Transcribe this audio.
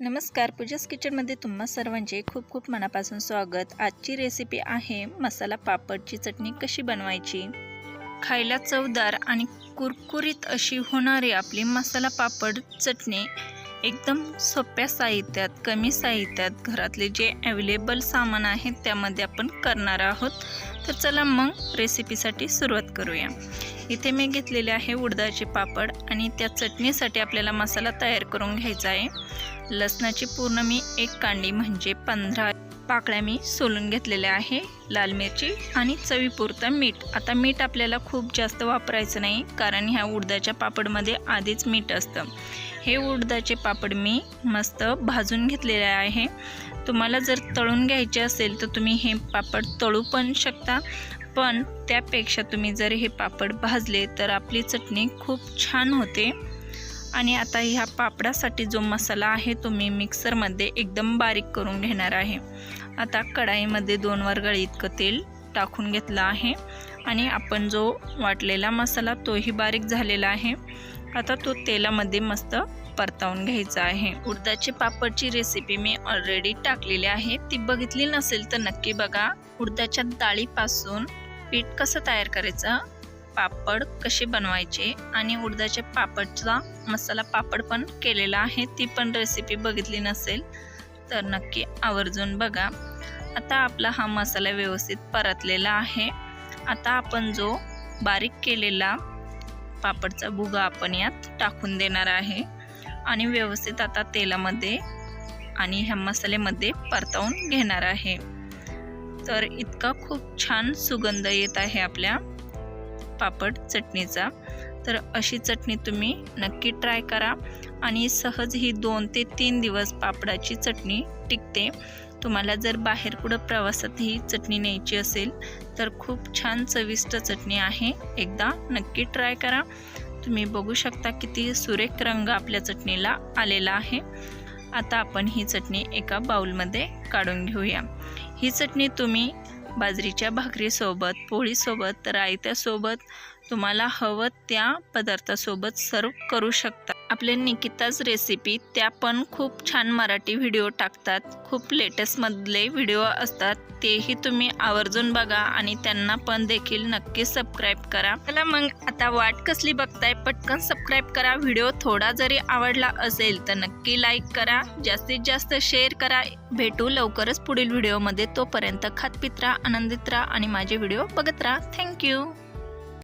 नमस्कार पूजास किचनमध्ये तुम्हा सर्वांचे खूप खूप मनापासून स्वागत. आजची रेसिपी आहे मसाला पापडची चटणी कशी बनवायची? खायला चवदार आणि कुरकुरीत अशी होणारी आपली मसाला पापड चटणी एकदम सोप्या साहित्यात कमी साहित्यात घरातले जे अवेलेबल सामान आहेत त्यामध्ये आपण करणार आहोत. तर चला मग रेसिपीसाठी सुरुवात करूया. इथे मी घेतलेले आहे उडदाचे पापड आणि त्या चटणीसाठी आपल्याला मसाला तयार करून घ्यायचा आहे. लसणाची पूर्ण मी एक कांडी म्हणजे पंधरा पाकळ्या मी सोलून घेतलेल्या आहे. लाल मिरची आणि चवीपुरतं मीठ. आता मीठ आपल्याला खूप जास्त वापरायचं नाही कारण ह्या उडदाच्या पापडमध्ये आधीच मीठ असतं. हे उडदाचे पापड मी मस्त भाजून घेतलेले आहे. तुम्हाला जर तळून घ्यायचे असेल तर तुम्ही हे पापड तळू पण शकता. पण त्यापेक्षा तुम्ही जर हे पापड भाजले तर आपली चटणी खूप छान होते. आणि आता ह्या पापडासाठी जो मसाला आहे तो मी मिक्सरमध्ये एकदम बारीक करून घेणार आहे. आता कढाईमध्ये दोन वर्गळी इतकं तेल टाकून घेतलं आहे. आणि आपण जो वाटलेला मसाला तोही बारीक झालेला आहे. आता तो तेलामध्ये मस्त परतावून घ्यायचा आहे. उडदाची पापडची रेसिपी मी ऑलरेडी टाकलेली आहे. ती बघितली नसेल तर नक्की बघा. उडदाच्या डाळीपासून पीठ कसं तयार करायचं? पापड कसे बनवायचे? आणि उडदाच्या पापडचा मसाला पापड पण केलेला आहे. ती पण रेसिपी बघितली नसेल तर नक्की आवर्जून बघा. आता आपला हा मसाला व्यवस्थित परतलेला आहे. आता आपण जो बारीक केलेला पापडचा भुगा आपण यात टाकून देणार आहे. आणि व्यवस्थित आता तेलामध्ये आणि ह्या मसाल्यामध्ये परतवून घेणार आहे. तर इतका खूप छान सुगंध येत आहे आपल्या पापड चटणीचा. तर अशी चटणी तुम्ही नक्की ट्राय करा आणि सहज ही दोन ते तीन दिवस पापडाची चटणी टिकते. तुम्हाला जर बाहेर कुठं प्रवासात ही चटणी न्यायची असेल तर खूप छान चविष्ट चटणी आहे. एकदा नक्की ट्राय करा. तुम्ही बघू शकता किती सुरेख रंग आपल्या चटणीला आलेला आहे. आता आपण ही चटणी एका बाउलमध्ये काढून घेऊया. ही चटणी तुम्ही बाजरीच्या भाकरीसोबत पोळीसोबत रायत्यासोबत तुम्हाला हवं त्या पदार्थासोबत सर्व करू शकता. आपले निकिताच रेसिपी त्या पण खूप छान मराठी व्हिडिओ टाकतात. खूप लेटेस्टमधले व्हिडिओ असतात. तेही तुम्ही आवर्जून बघा आणि त्यांना पण देखील नक्की सबस्क्राईब करा. चला मग आता वाट कसली बघताय पटकन सबस्क्राईब करा. व्हिडिओ थोडा जरी आवडला असेल तर नक्की लाईक करा. जास्तीत जास्त शेअर करा. भेटू लवकरच पुढील व्हिडिओमध्ये तोपर्यंत खातपित रा आनंदित राहा आणि माझे व्हिडिओ बघत राहा. थँक्यू